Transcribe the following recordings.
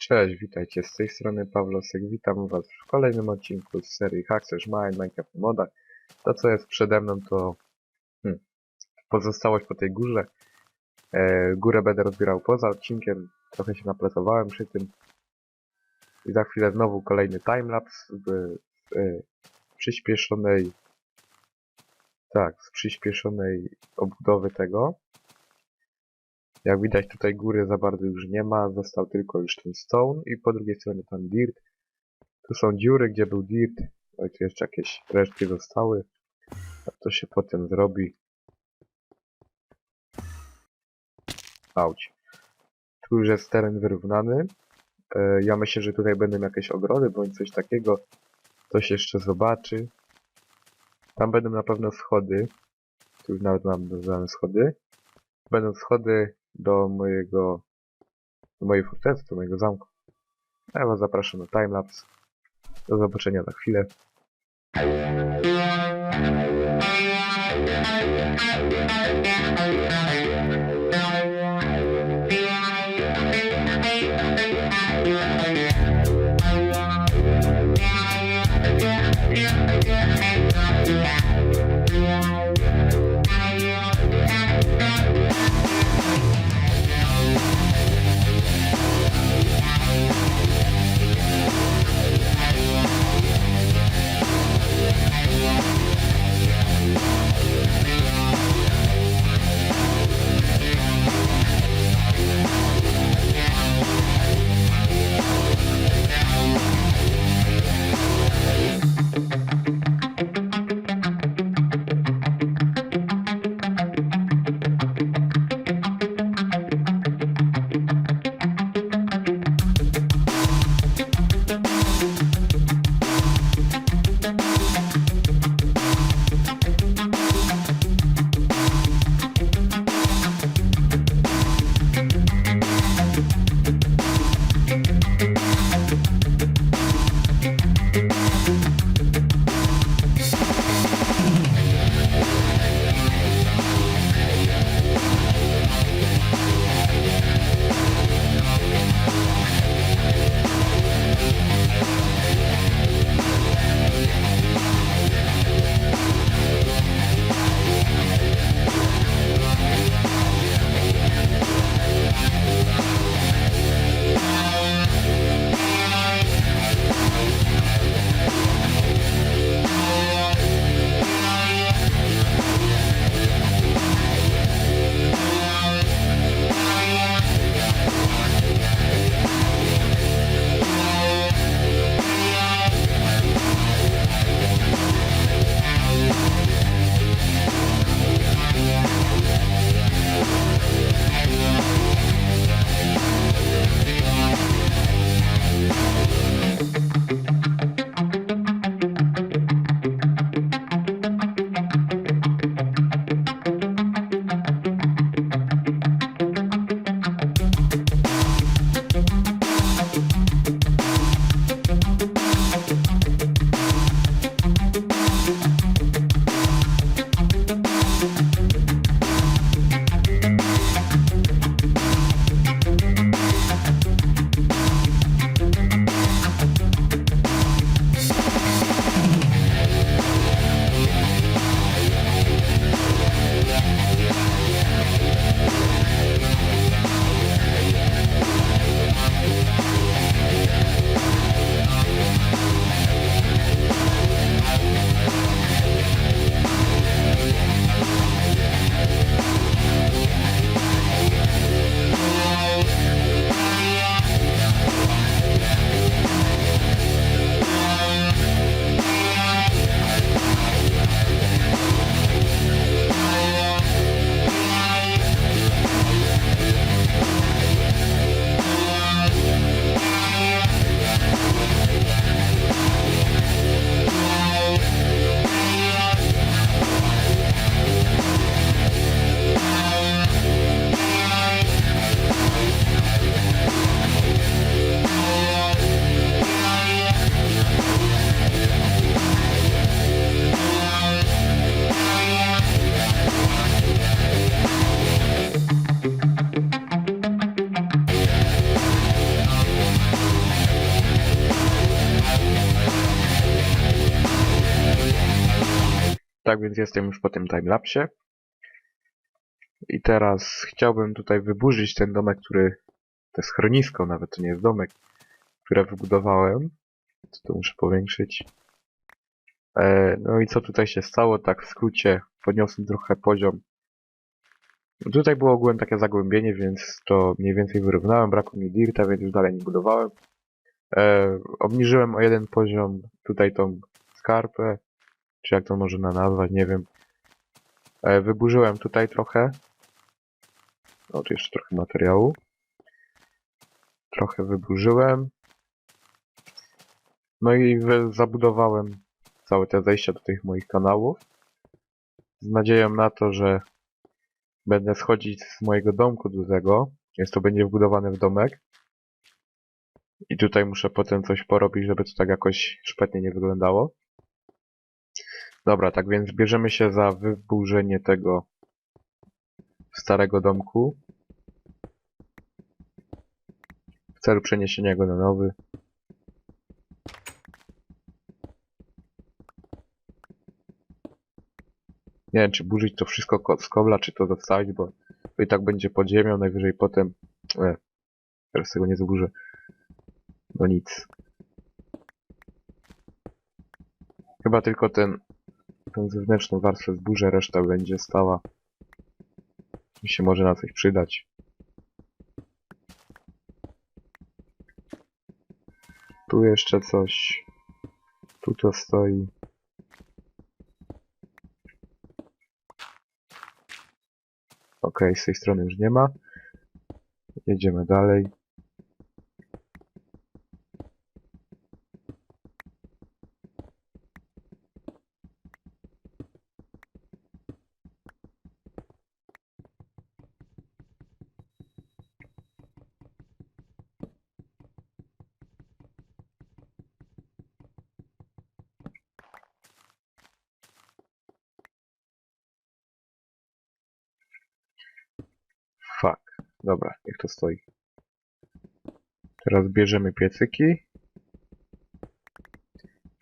Cześć, witajcie z tej strony Pawlosek. Witam was w kolejnym odcinku z serii Hackers Mine Minecraft modach. To co jest przede mną to hmm, pozostałość po tej górze. E, górę będę rozbierał poza odcinkiem. Trochę się napracowałem przy tym. I za chwilę znowu kolejny timelapse w, w e, przyspieszonej tak, z przyspieszonej obudowy tego. Jak widać tutaj góry za bardzo już nie ma, został tylko już ten stone i po drugiej stronie tam dirt. Tu są dziury, gdzie był dirt, no i tu jeszcze jakieś resztki zostały. A to się potem zrobi. Auć. Tu już jest teren wyrównany. E, ja myślę, że tutaj będą jakieś ogrody bądź coś takiego. Się jeszcze zobaczy. Tam będą na pewno schody. Tu już nawet mam dodane schody. Będą schody do mojego do mojej fortecy, do mojego zamku. Ja was zapraszam na timelapse. Do zobaczenia za chwilę. Więc jestem już po tym timelapsie. I teraz chciałbym tutaj wyburzyć ten domek, który... To schronisko, nawet to nie jest domek, które wybudowałem. To muszę powiększyć. E, no i co tutaj się stało? Tak w skrócie podniosłem trochę poziom. Tutaj było ogółem takie zagłębienie, więc to mniej więcej wyrównałem. Brakło mi dirta, więc już dalej nie budowałem. E, obniżyłem o jeden poziom tutaj tą skarpę, czy jak to można nazwać, nie wiem. E, wyburzyłem tutaj trochę. O, tu jeszcze trochę materiału. Trochę wyburzyłem. No i zabudowałem całe te zejścia do tych moich kanałów. Z nadzieją na to, że będę schodzić z mojego domku do tego. Jest to będzie wbudowane w domek. I tutaj muszę potem coś porobić, żeby to tak jakoś szpetnie nie wyglądało. Dobra, tak więc bierzemy się za wyburzenie tego starego domku. W celu przeniesienia go na nowy. Nie wiem, czy burzyć to wszystko ko- z kobla, czy to zostawić, bo i tak będzie pod ziemią, najwyżej potem... E, teraz tego nie zburzę. No nic. Chyba tylko ten, tę zewnętrzną warstwę zburzę, reszta będzie stała. Mi się może na coś przydać. Tu jeszcze coś. Tu to stoi. Okej, z tej strony już nie ma. Jedziemy dalej. Fuck. Dobra, niech to stoi. Teraz bierzemy piecyki.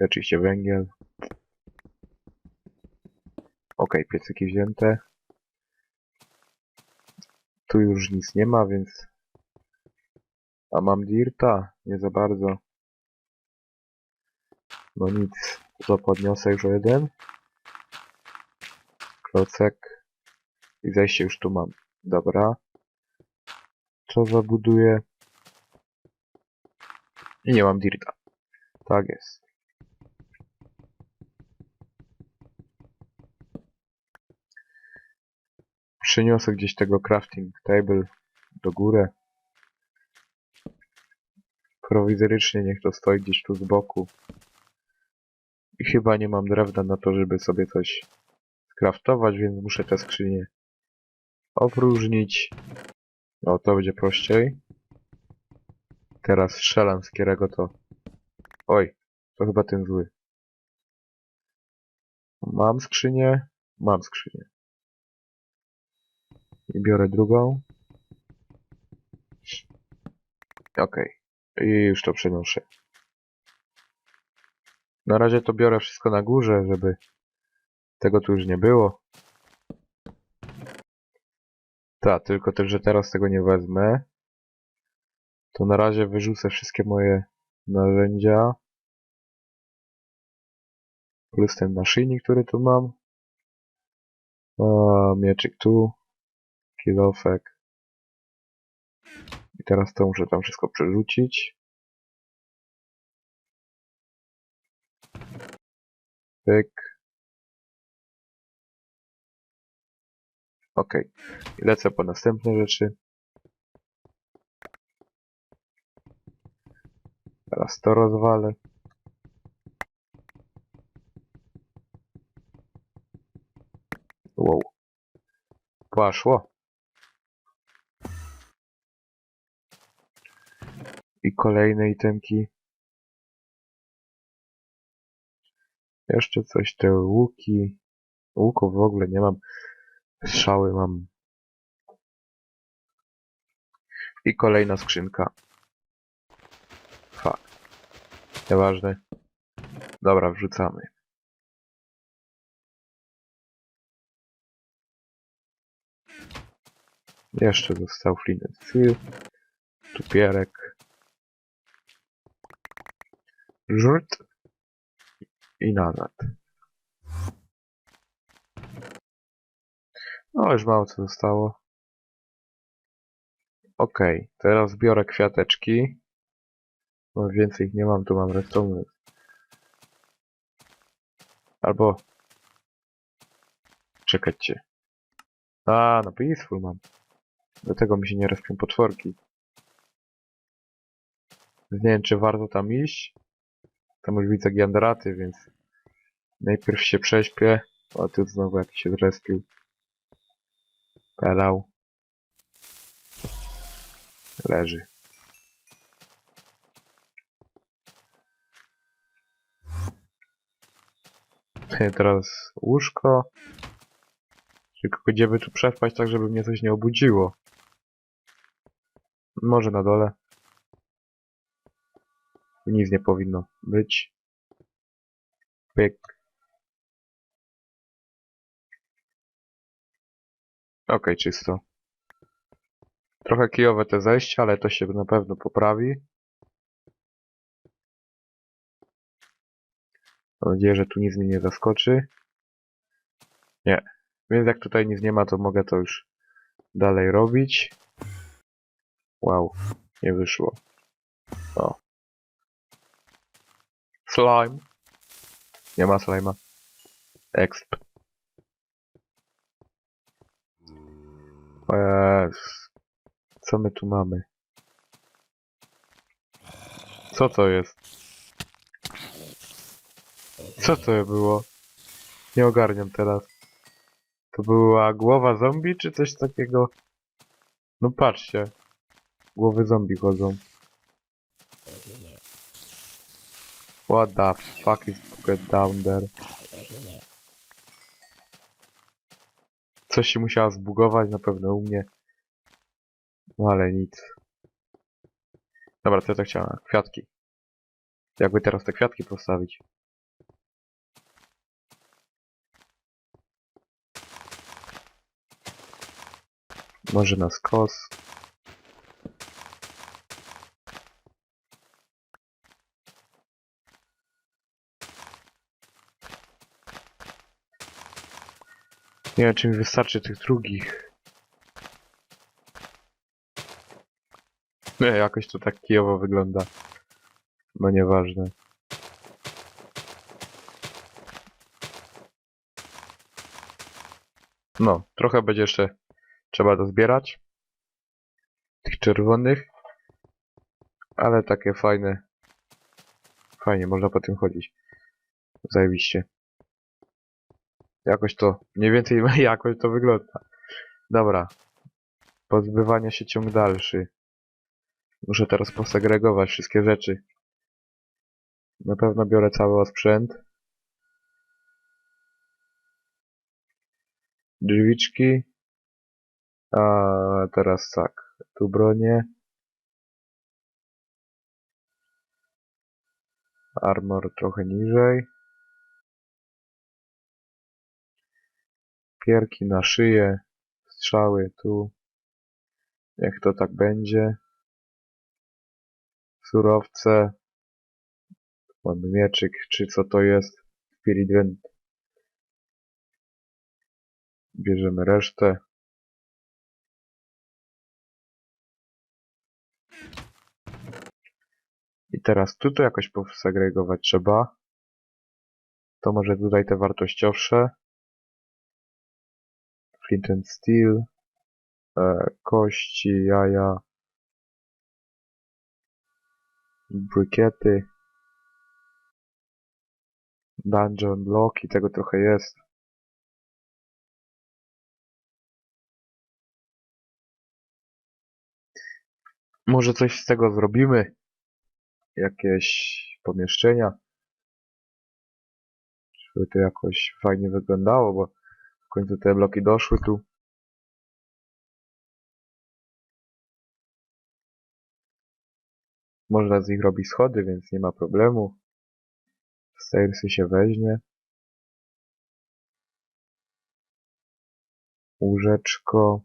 Oczywiście węgiel. Ok, piecyki wzięte. Tu już nic nie ma, więc... A mam dirta? Nie za bardzo. No nic. To podniosę już o jeden. Klocek. I zejście już tu mam. Dobra. Co zabuduję? I nie mam dirta. Tak jest. Przyniosę gdzieś tego crafting table do góry. Prowizorycznie niech to stoi gdzieś tu z boku. I chyba nie mam drewna na to, żeby sobie coś skraftować, więc muszę te skrzynie opróżnić. O, to będzie prościej. Teraz strzelam z Kierego to... Oj, to chyba ten zły. Mam skrzynię? Mam skrzynię. I biorę drugą. Okej. I już to przenoszę. Na razie to biorę wszystko na górze, żeby tego tu już nie było. Tak, tylko też, że teraz tego nie wezmę. To na razie wyrzucę wszystkie moje narzędzia. Plus ten naszyjnik, który tu mam. O, mieczyk tu. Kilofek. I teraz to muszę tam wszystko przerzucić. Pyk. I lecę po następne rzeczy. Teraz to rozwalę. Wow. Poszło. I kolejne itemki. Jeszcze coś, te łuki. Łuków w ogóle nie mam. Strzały mam. I kolejna skrzynka. Fuck. Nieważne. Dobra, wrzucamy. Jeszcze został Flinet Seal. Tupierek. Rzut. I nanad. No, już mało co zostało. Okej, teraz biorę kwiateczki. Bo więcej ich nie mam, tu mam redstone. Albo... Czekajcie. A, no peaceful mam. Do tego mi się nie respią potworki. Nie wiem, czy warto tam iść. Tam już widzę giandraty, więc... Najpierw się prześpię. A tu znowu jakiś się zrespił. Pelał. Leży. Teraz łóżko. Tylko gdzie by tu przespać tak, żeby mnie coś nie obudziło. Może na dole. Nic nie powinno być. Pyk. Okej, czysto. Trochę kijowe te zejścia, ale to się na pewno poprawi. Mam nadzieję, że tu nic mnie nie zaskoczy. Nie. Więc jak tutaj nic nie ma, to mogę to już dalej robić. Wow, nie wyszło. O. Slime. Nie ma slima. Exp. Jezus. Co my tu mamy? Co to jest? Co to było? Nie ogarniam teraz. To była głowa zombie, czy coś takiego? No patrzcie. Głowy zombie chodzą. What the fuck is down there? Coś się musiała zbugować, na pewno u mnie. No ale nic. Dobra, co ja to chciałem? Kwiatki. Jakby teraz te kwiatki postawić? Może na skos. Nie wiem, czy mi wystarczy tych drugich. Nie, jakoś to tak kijowo wygląda. No nieważne. No, trochę będzie jeszcze trzeba dozbierać. Tych czerwonych. Ale takie fajne. Fajnie, można po tym chodzić. Zajebiście. Jakoś to, mniej więcej jakoś to wygląda. Dobra. Pozbywania się ciąg dalszy. Muszę teraz posegregować wszystkie rzeczy. Na pewno biorę cały osprzęt. Drzwiczki. A teraz tak. Tu bronię. Armor trochę niżej. Pierki na szyję. Strzały tu. Niech to tak będzie. Surowce. Mamy mieczyk, czy co to jest? Spirit Rend. Bierzemy resztę. I teraz tu to jakoś posegregować trzeba. To może tutaj te wartościowsze. Flint and Steel. E, kości, jaja. Brykiety. Dungeon block i tego trochę jest. Może coś z tego zrobimy. Jakieś pomieszczenia. Żeby to jakoś fajnie wyglądało, bo końcu te bloki doszły tu. Można z nich robić schody, więc nie ma problemu. Stairsy się weźmie. Łóżeczko.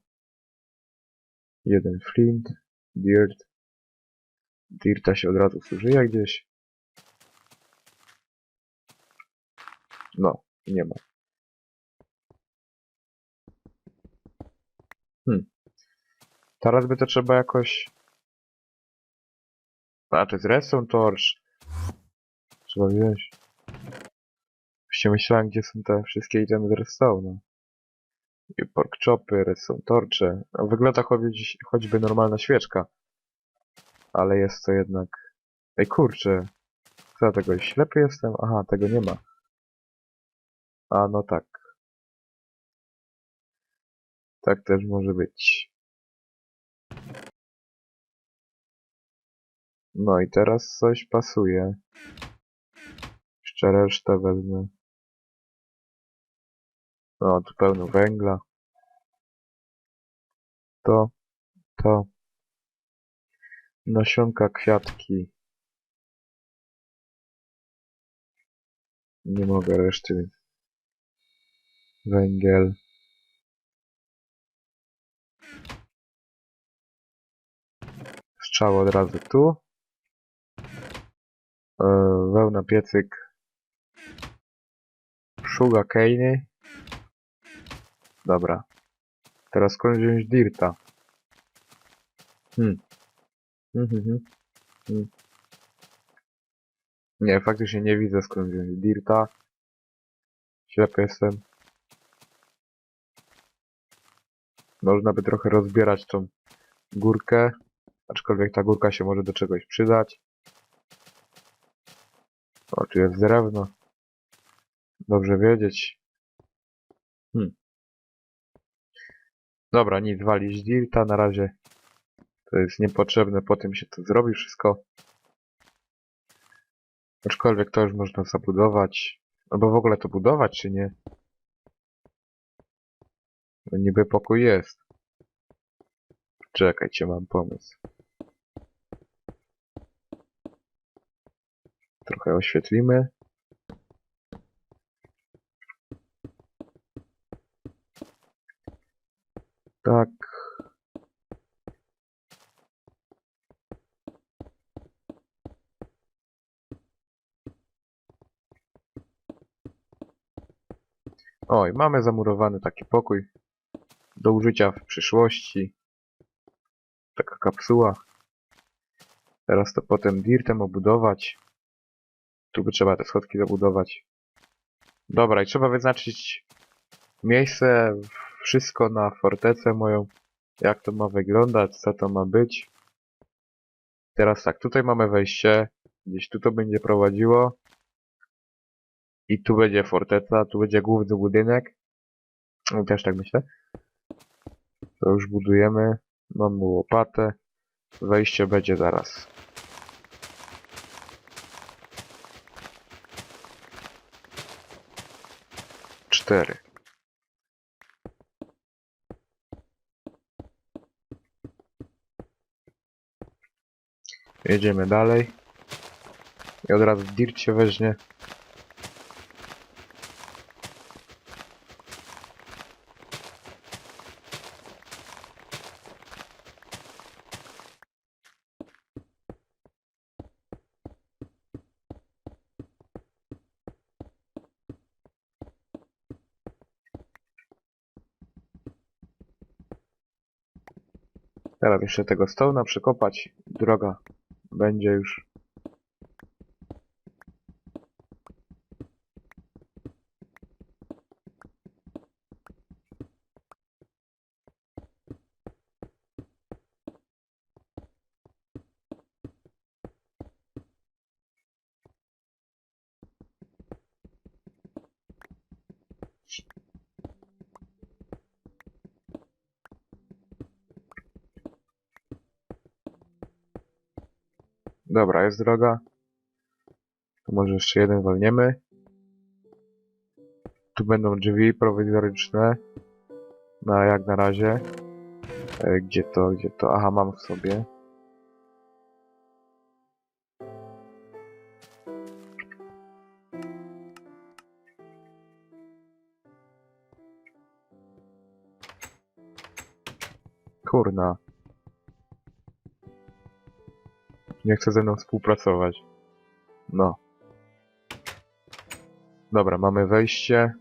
Jeden flint, dirt. Dirta się od razu zużyje gdzieś. No, nie ma. Hmm. Teraz by to trzeba jakoś... A, to jest redstone torch. Trzeba wziąć. Właściwie myślałem, gdzie są te wszystkie itemy z redstone'a. I pork chopy, redstone torcze. No, wygląda choć, choćby normalna świeczka. Ale jest to jednak... Ej, kurczę. Co ja tego, ślepy jestem? Aha, tego nie ma. A, no tak. Tak też może być. No i teraz coś pasuje. Jeszcze resztę wezmę. O, tu pełno węgla. To, to. Nasionka, kwiatki. Nie mogę reszty. Węgiel. Strzał od razu tu. E, wełna piecyk. Sugar cane'y. Dobra. Teraz skąd wziąć dirta? Hmm. Mhm, mhm. Hmm. Nie, faktycznie nie widzę skąd wziąć dirta. Ślepy jestem. Można by trochę rozbierać tą górkę. Aczkolwiek ta górka się może do czegoś przydać. O, tu jest drewno. Dobrze wiedzieć. Hmm. Dobra, nic, walić dirta na razie. To jest niepotrzebne, potem się to zrobi wszystko. Aczkolwiek to już można zabudować. Albo w ogóle to budować, czy nie? No niby pokój jest. Czekajcie, mam pomysł. Trochę oświetlimy. Tak. Oj, mamy zamurowany taki pokój do użycia w przyszłości. Taka kapsuła. Teraz to potem dirtem obudować. Tu by trzeba te schodki zabudować. Dobra, i trzeba wyznaczyć miejsce, wszystko na fortecę moją. Jak to ma wyglądać, co to ma być. Teraz tak, tutaj mamy wejście. Gdzieś tu to będzie prowadziło. I tu będzie forteca, tu będzie główny budynek. No, też tak myślę. To już budujemy. Mamy łopatę. Wejście będzie zaraz. Cztery. Jedziemy dalej. I od razu dirt się weźmie. Teraz jeszcze tego stołna przekopać. Droga będzie już. Dobra, jest droga. To może jeszcze jeden walniemy. Tu będą drzwi prowizoryczne. No jak na razie. E, Gdzie to, gdzie to? Aha, mam w sobie. Kurna. Nie chce ze mną współpracować. No. Dobra, mamy wejście.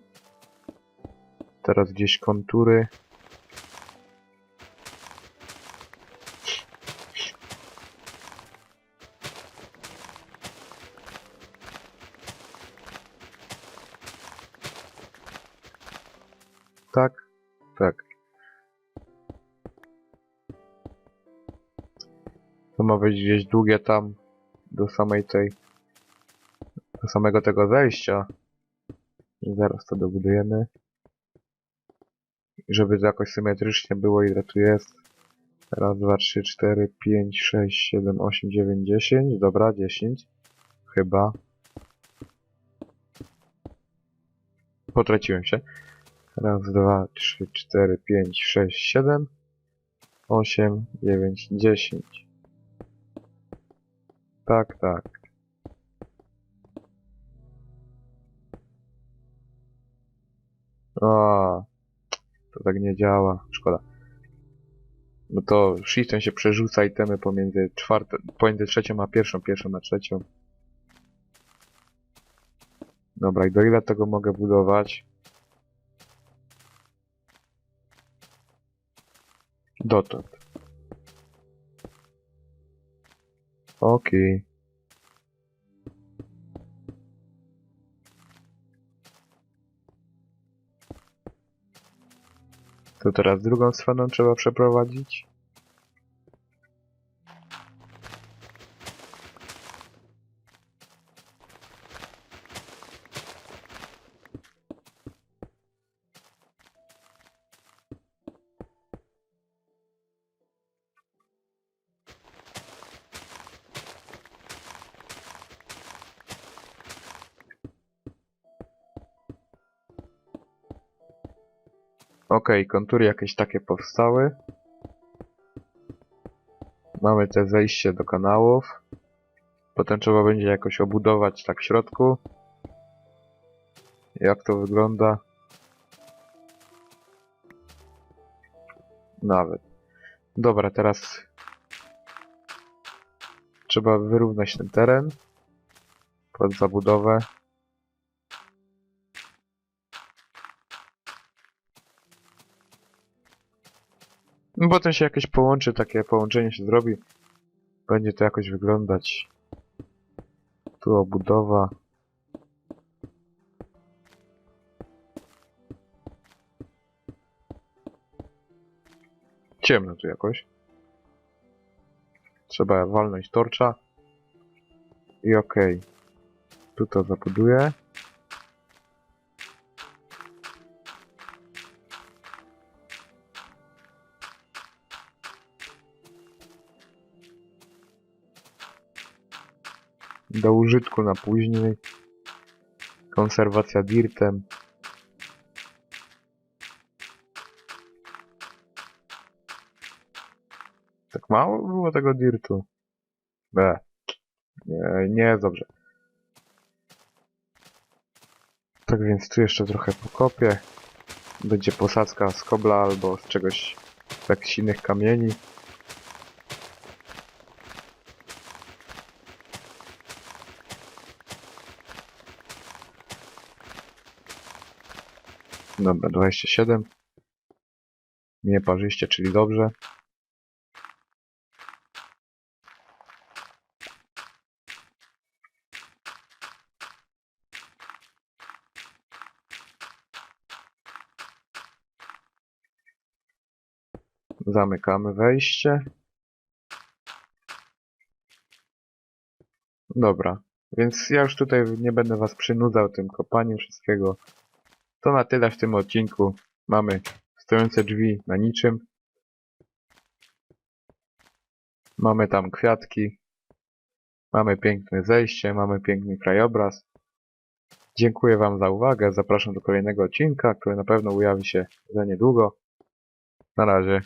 Teraz gdzieś kontury. Ma być gdzieś długie tam do samej tej do samego tego zejścia. Zaraz to dobudujemy. Żeby to jakoś symetrycznie było ile tu jest. Raz, dwa, trzy, cztery, pięć, sześć, siedem, osiem, dziewięć, dziesięć. Dobra, dziesięć. Chyba. Potraciłem się. Raz, dwa, trzy, cztery, pięć, sześć, siedem, osiem, dziewięć, dziesięć. Tak, tak. A, to tak nie działa. Szkoda. No to shiftem się przerzuca itemy pomiędzy czwartą, pomiędzy trzecią a pierwszą, pierwszą a trzecią. Dobra, i do ile tego mogę budować? Dotąd. Okej. To teraz drugą stroną trzeba przeprowadzić. Okej, kontury jakieś takie powstały. Mamy te zejście do kanałów. Potem trzeba będzie jakoś obudować tak w środku. Jak to wygląda? Nawet. Dobra, teraz trzeba wyrównać ten teren pod zabudowę. No potem się jakieś połączy, takie połączenie się zrobi. Będzie to jakoś wyglądać. Tu obudowa. Ciemno tu jakoś. Trzeba walnąć torcza. I okej. Tu to zabuduję. Do użytku na później. Konserwacja dirtem. Tak mało było tego dirtu. B. Nie, nie jest dobrze. Tak więc tu jeszcze trochę pokopię. Będzie posadzka z kobla albo z czegoś, z jakichś innych kamieni. Dobra, 27. Nie parzyście, czyli dobrze. Zamykamy wejście. Dobra, więc ja już tutaj nie będę was przynudzał tym kopaniem wszystkiego. To na tyle w tym odcinku. Mamy stojące drzwi na niczym. Mamy tam kwiatki. Mamy piękne zejście, mamy piękny krajobraz. Dziękuję Wam za uwagę. Zapraszam do kolejnego odcinka, który na pewno ujawi się za niedługo. Na razie.